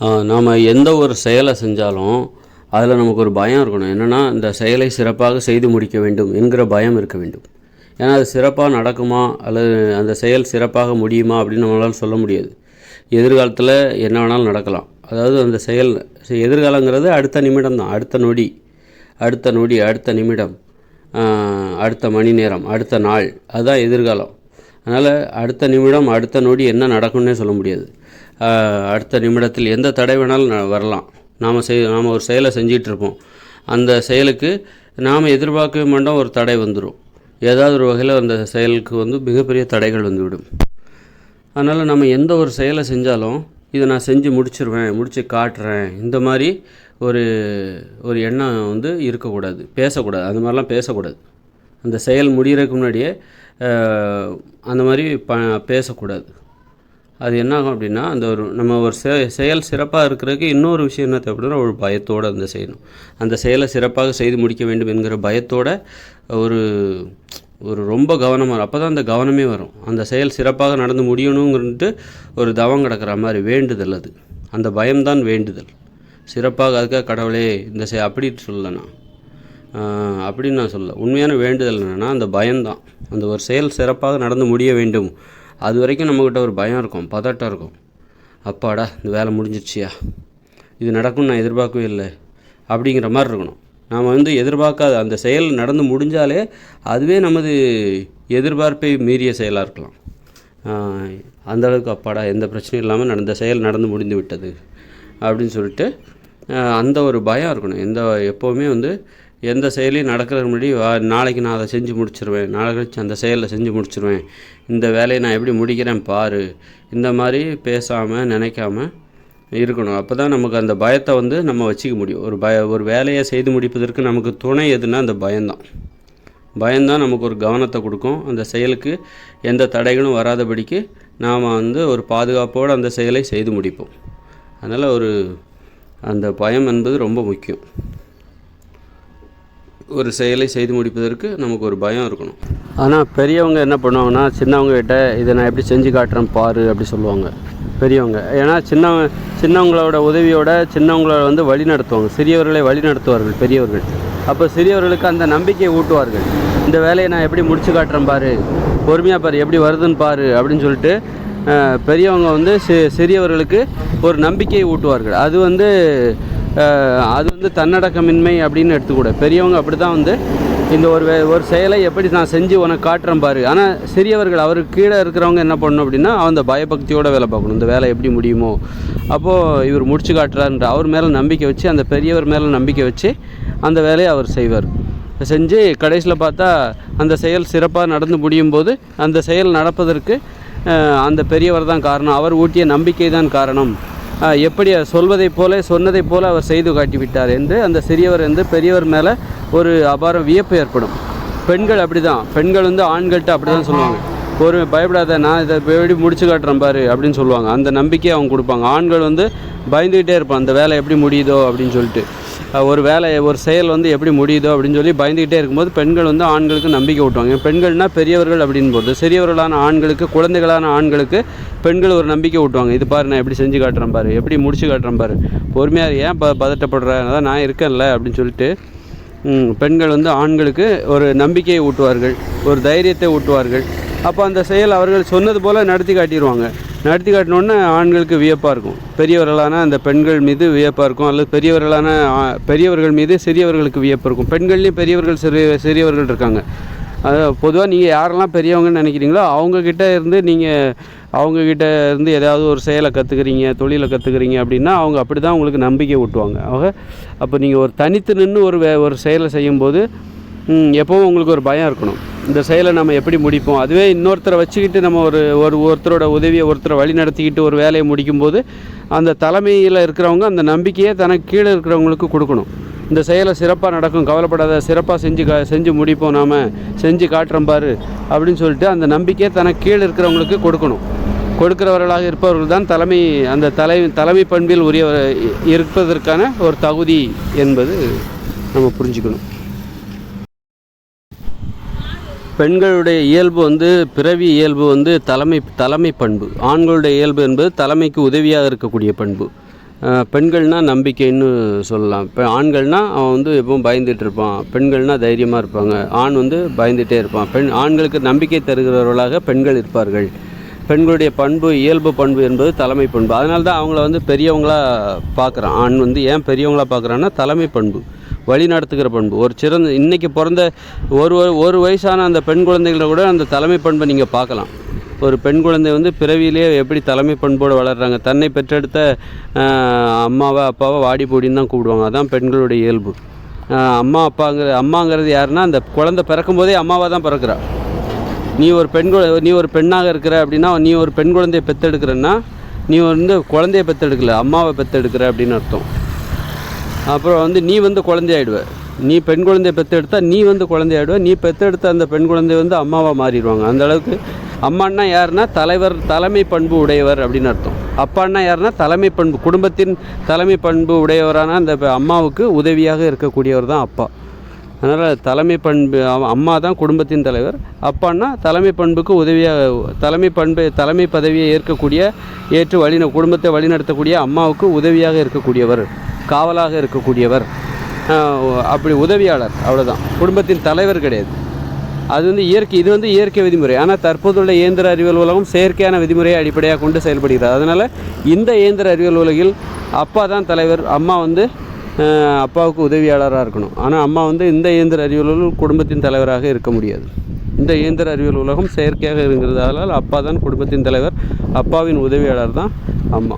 நாம் எந்த ஒரு செயலை செஞ்சாலும் அதில் நமக்கு ஒரு பயம் இருக்கணும். என்னென்னா இந்த செயலை சிறப்பாக செய்து முடிக்க வேண்டும் என்கிற பயம் இருக்க வேண்டும். ஏன்னா அது சிறப்பாக நடக்குமா? அல்லது அந்த செயல் சிறப்பாக முடியுமா? அப்படின்னு நம்மளால் சொல்ல முடியாது. எதிர்காலத்தில் என்ன வேணாலும் நடக்கலாம். அதாவது அந்த செயல் எதிர்காலங்கிறது அடுத்த நிமிடம் தான். அடுத்த நொடி. அடுத்த நொடி அடுத்த நிமிடம். அடுத்த மணி நேரம் அடுத்த நாள். அதுதான் எதிர்காலம். அதனால் அடுத்த நிமிடம் அடுத்த நொடி என்ன நடக்கும்னே சொல்ல முடியாது. அடுத்த நிமிடத்தில் எந்த தடை வேணாலும் ந- வரலாம். நாம் செய் நாம் ஒரு செயலை செஞ்சிகிட்ருப்போம் அந்த செயலுக்கு நாம் எதிர்பார்க்கவே மாட்டோம் ஒரு தடை வந்துடும் ஏதாவது ஒரு வகையில் அந்த செயலுக்கு வந்து மிகப்பெரிய தடைகள் வந்துவிடும். அதனால் நம்ம எந்த ஒரு செயலை செஞ்சாலும் இதை நான் செஞ்சு முடிச்சிருவேன் முடித்து காட்டுறேன் இந்த மாதிரி ஒரு ஒரு எண்ணம் வந்து இருக்கக்கூடாது. பேசக்கூடாது. அந்த மாதிரிலாம் பேசக்கூடாது. அந்த செயல் முடிகிறதுக்கு முன்னாடியே அந்த மாதிரி ப பேசக்கூடாது. அது என்ன ஆகும் அப்படின்னா அந்த ஒரு நம்ம ஒரு செ செயல் சிறப்பாக இருக்கிறதுக்கு இன்னொரு விஷயம் என்ன தேவைப்படுதுன்னா ஒரு பயத்தோடு அந்த செய்யணும். அந்த செயலை சிறப்பாக செய்து முடிக்க வேண்டும் என்கிற பயத்தோட ஒரு ஒரு ரொம்ப கவனமாக அப்போ தான் அந்த கவனமே வரும். அந்த செயல் சிறப்பாக நடந்து முடியணுங்கிறது ஒரு தவம் கிடக்கிற மாதிரி வேண்டுதல் அது. அந்த பயம்தான் வேண்டுதல். சிறப்பாக அதுக்காக கடவுளே இந்த செ அப்படி சொல்லலை நான். அப்படின்னு நான் சொல்ல உண்மையான வேண்டுதல் என்னென்னா அந்த பயம்தான். அந்த ஒரு செயல் சிறப்பாக நடந்து முடிய வேண்டும். அது வரைக்கும் நம்மக்கிட்ட ஒரு பயம் இருக்கும் பதட்டம் இருக்கும். அப்பாடா இந்த வேலை முடிஞ்சிருச்சியா? இது நடக்கும்னு நான் எதிர்பார்க்கவே இல்லை அப்படிங்கிற மாதிரி இருக்கணும். நாம் வந்து எதிர்பார்க்காத அந்த செயல் நடந்து முடிஞ்சாலே அதுவே நமது எதிர்பார்ப்பை மீறிய செயலாக இருக்கலாம். அந்தளவுக்கு அந்த அளவுக்கு அப்பாடா எந்த பிரச்சனையும் இல்லாமல் நடந்த செயல் நடந்து முடிந்து விட்டது அப்படின்னு சொல்லிட்டு அந்த ஒரு பயம் இருக்கணும். எந்த எப்போவுமே வந்து எந்த செயலையும் நடக்கிறதுக்கு முன்னாடி நாளைக்கு நான் அதை செஞ்சு முடிச்சிருவேன். நாளை கழிச்சு அந்த செயலை செஞ்சு முடிச்சிருவேன். இந்த வேலையை நான் எப்படி முடிக்கிறேன் பாரு. இந்த மாதிரி பேசாமல் நினைக்காம இருக்கணும். அப்போ தான் நமக்கு அந்த பயத்தை வந்து நம்ம வச்சுக்க முடியும். ஒரு பய ஒரு வேலையை செய்து முடிப்பதற்கு நமக்கு துணை எதுனா அந்த பயம்தான். பயம்தான் நமக்கு ஒரு கவனத்தை கொடுக்கும். அந்த செயலுக்கு எந்த தடைகளும் வராதபடிக்கு நாம் வந்து ஒரு பாதுகாப்போடு அந்த செயலை செய்து முடிப்போம். அதனால் ஒரு அந்த பயம் என்பது ரொம்ப முக்கியம். ஒரு செயலை செய்து முடிப்பதற்கு நமக்கு ஒரு பயம் இருக்கணும். ஆனால் பெரியவங்க என்ன பண்ணுவாங்கன்னா சின்னவங்க கிட்ட இதை நான் எப்படி செஞ்சு காட்டுறேன் பாரு அப்படி சொல்லுவாங்க பெரியவங்க. ஏன்னா சின்னவங்க சின்னவங்களோட உதவியோட சின்னவங்கள வந்து வழி நடத்துவாங்க. சிறியவர்களை வழி நடத்துவார்கள் பெரியவர்கள். அப்போ சிறியவர்களுக்கு அந்த நம்பிக்கையை ஊட்டுவார்கள். இந்த வேலையை நான் எப்படி முடிச்சு காட்டுறேன் பாரு பொறுமையாக பாரு எப்படி வருதுன்னு பாரு அப்படின்னு சொல்லிட்டு பெரியவங்க வந்து சிறியவர்களுக்கு ஒரு நம்பிக்கையை ஊட்டுவார்கள். அது வந்து அது வந்து தன்னடக்கமின்மை அப்படின்னு எடுத்துக்கூட. பெரியவங்க அப்படி தான் வந்து இந்த ஒரு வே ஒரு செயலை எப்படி நான் செஞ்சு உனக்கு காட்டுறேன் பாரு. ஆனால் சிறியவர்கள் அவருக்கு கீழே இருக்கிறவங்க என்ன பண்ணணும் அப்படின்னா அந்த பயபக்தியோட வேலை பார்க்கணும். இந்த வேலை எப்படி முடியுமோ. அப்போது இவர் முடிச்சு காட்டுறாருன்ற அவர் மேலே நம்பிக்கை வச்சு அந்த பெரியவர் மேலே நம்பிக்கை வச்சு அந்த வேலையை அவர் செய்வார். செஞ்சு கடைசியில் பார்த்தா அந்த செயல் சிறப்பாக நடந்து முடியும் போது அந்த செயல் நடப்பதற்கு அந்த பெரியவர் தான் காரணம். அவர் ஊட்டிய நம்பிக்கை தான் காரணம். எப்படி சொல்வதைப் போல சொன்னதைப் போல அவர் செய்து காட்டிவிட்டார் என்று அந்த சிறியவர் வந்து பெரியவர் மேலே ஒரு அபார வியப்பு ஏற்படும். பெண்கள் அப்படி தான் பெண்கள் வந்து ஆண்கள்கிட்ட அப்படி தான் சொல்லுவாங்க. ஒரு பயப்படாத நான் இதை எப்படி முடிச்சு காட்டுறேன் பாரு அப்படின்னு சொல்லுவாங்க. அந்த நம்பிக்கையை அவங்க கொடுப்பாங்க. ஆண்கள் வந்து பயந்துக்கிட்டே இருப்பான் அந்த வேலை எப்படி முடியுதோ அப்படின்னு சொல்லிட்டு. ஒரு வேலை ஒரு செயல் வந்து எப்படி முடியுதோ அப்படின்னு சொல்லி பயந்துக்கிட்டே இருக்கும்போது பெண்கள் வந்து ஆண்களுக்கு நம்பிக்கை ஊட்டுவாங்க. பெண்கள்னா பெரியவர்கள் அப்படின்னு போது சிறியவர்களான ஆண்களுக்கு குழந்தைகளான ஆண்களுக்கு பெண்கள் ஒரு நம்பிக்கை ஊட்டுவாங்க. இது பாரு நான் எப்படி செஞ்சு காட்டுறேன் பாரு எப்படி முடிச்சு காட்டுறேன் பாரு. பொறுமையாக ஏன் ப பதட்டப்படுற? அதான் நான் இருக்கேன்ல அப்படின்னு சொல்லிட்டு பெண்கள் வந்து ஆண்களுக்கு ஒரு நம்பிக்கையை ஊட்டுவார்கள் ஒரு தைரியத்தை ஊட்டுவார்கள். அப்போ அந்த செயல் அவர்கள் சொன்னது போல் நடத்தி காட்டிடுவாங்க. நடத்தி காட்டினோடனே ஆண்களுக்கு வியப்பாக இருக்கும். பெரியவர்களான அந்த பெண்கள் மீது வியப்பாக இருக்கும். அல்லது பெரியவர்களான பெரியவர்கள் மீது சிறியவர்களுக்கு வியப்பு இருக்கும். பெண்கள்லேயும் பெரியவர்கள் சிறிய சிறியவர்கள் இருக்காங்க. அது பொதுவாக நீங்கள் யாரெல்லாம் பெரியவங்கன்னு நினைக்கிறீங்களோ அவங்கக்கிட்ட இருந்து நீங்கள் அவங்கக்கிட்ட இருந்து ஏதாவது ஒரு செயலை கற்றுக்குறீங்க தொழிலை கற்றுக்குறீங்க அப்படின்னா அவங்க அப்படி தான் உங்களுக்கு நம்பிக்கை ஊட்டுவாங்க. ஆக அப்போ நீங்கள் ஒரு தனித்து நின்று ஒரு வே ஒரு செயலை செய்யும்போது எப்போவும் உங்களுக்கு ஒரு பயம் இருக்கணும். இந்த செயலை நம்ம எப்படி முடிப்போம்? அதுவே இன்னொருத்தரை வச்சுக்கிட்டு நம்ம ஒரு ஒரு ஒருத்தரோட உதவியை ஒருத்தரை வழி நடத்திக்கிட்டு ஒரு வேலையை முடிக்கும்போது அந்த தலைமையில் இருக்கிறவங்க அந்த நம்பிக்கையை தனக்கு கீழே இருக்கிறவங்களுக்கு கொடுக்கணும். இந்த செயலை சிறப்பாக நடக்கும். கவலைப்படாத சிறப்பாக செஞ்சு கா செஞ்சு முடிப்போம் நாம். செஞ்சு காட்டுறோம் பாரு அப்படின்னு சொல்லிட்டு அந்த நம்பிக்கையை தனக்கு கீழே இருக்கிறவங்களுக்கு கொடுக்கணும். கொடுக்கிறவர்களாக இருப்பவர்கள் தான் தலைமை அந்த தலை தலைமை பண்பில் உரிய இருப்பதற்கான ஒரு தகுதி என்பது நம்ம புரிஞ்சுக்கணும். பெண்களுடைய இயல்பு வந்து பிறவி இயல்பு வந்து தலைமை தலைமை பண்பு. ஆண்களுடைய இயல்பு என்பது தலைமைக்கு உதவியாக இருக்கக்கூடிய பண்பு. பெண்கள்னால் நம்பிக்கைன்னு சொல்லலாம். இப்போ ஆண்கள்னால் அவன் வந்து எப்பவும் பயந்துட்டு இருப்பான். பெண்கள்னால் தைரியமாக இருப்பாங்க. ஆண் வந்து பயந்துகிட்டே இருப்பான். பெண் ஆண்களுக்கு நம்பிக்கை தருகிறவர்களாக பெண்கள் இருப்பார்கள். பெண்களுடைய பண்பு இயல்பு பண்பு என்பது தலைமை பண்பு. அதனால தான் அவங்கள வந்து பெரியவங்களா பார்க்குறான் ஆண் வந்து ஏன் பெரியவங்களா பார்க்குறான்னா தலைமை பண்பு வழி நடத்துகிற பண்பு. ஒரு சிறந்த இன்றைக்கி பிறந்த ஒரு ஒரு வயசான அந்த பெண் குழந்தைகளை கூட அந்த தலைமை பண்பை நீங்கள் பார்க்கலாம் ஒரு பெண் குழந்தை வந்து பிறவியிலேயே எப்படி தலைமை பண்போடு வளர்கிறாங்க தன்னை பெற்றெடுத்த அம்மாவை அப்பாவை வாடி போடின்னு தான் கூப்பிடுவாங்க. அதான் பெண்களுடைய இயல்பு. அம்மா அப்பாங்கிற அம்மாங்கிறது யாருன்னா அந்த குழந்தை பிறக்கும் போதே அம்மாவாக தான் பிறக்கிறாள் நீ ஒரு பெண் குழ- நீ ஒரு பெண்ணாக இருக்கிற அப்படின்னா நீ ஒரு பெண் குழந்தையை பெற்றெடுக்கிறன்னா நீ வந்து குழந்தைய பெற்றெடுக்கல அம்மாவை பெற்றெடுக்கிற அப்படின்னு அர்த்தம். அப்புறம் வந்து நீ வந்து குழந்தையாயிடுவ நீ பெண் குழந்தைய பெற்றெடுத்தா நீ வந்து குழந்தையாயிடுவ நீ பெற்றெடுத்த அந்த பெண் குழந்தை வந்து அம்மாவாக மாறிடுவாங்க. அந்த அளவுக்கு அம்மான்னா யாருன்னா தலைவர் தலைமை பண்பு உடையவர் அப்படின்னு அர்த்தம். அப்பான்னா யாருன்னா தலைமை பண்பு குடும்பத்தின் தலைமை பண்பு உடையவரான அந்த அம்மாவுக்கு உதவியாக இருக்கக்கூடியவர் தான் அப்பா. அதனால் தலைமை பண்பு அம்மா தான் குடும்பத்தின் தலைவர். அப்பான்னா தலைமை பண்புக்கு உதவியாக தலைமை பண்பு தலைமை பதவியை ஏற்கக்கூடிய ஏற்று வழி குடும்பத்தை வழிநடத்தக்கூடிய அம்மாவுக்கு உதவியாக இருக்கக்கூடியவர் காவலாக இருக்கக்கூடியவர். அப்படி உதவியாளர் அவ்வளோதான் குடும்பத்தின் தலைவர் கிடையாது. அது வந்து இயற்கை இது வந்து இயற்கை விதிமுறை. ஆனால் தற்போதுள்ள இயந்திர அறிவியல் உலகம் செயற்கையான விதிமுறையை அடிப்படையாக கொண்டு செயல்படுகிறது. அதனால் இந்த இயந்திர அறிவியல் உலகில் அப்பா தான் தலைவர் அம்மா வந்து அப்பாவுக்கு உதவியாளராக இருக்கணும். ஆனால் அம்மா வந்து இந்த இயந்திர அறிவியல் குடும்பத்தின் தலைவராக இருக்க முடியாது. இந்த இயந்திர அறிவியல் உலகம் செயற்கையாக இருக்கிறதால அப்பா தான் குடும்பத்தின் தலைவர். அப்பாவின் உதவியாளர் தான் அம்மா.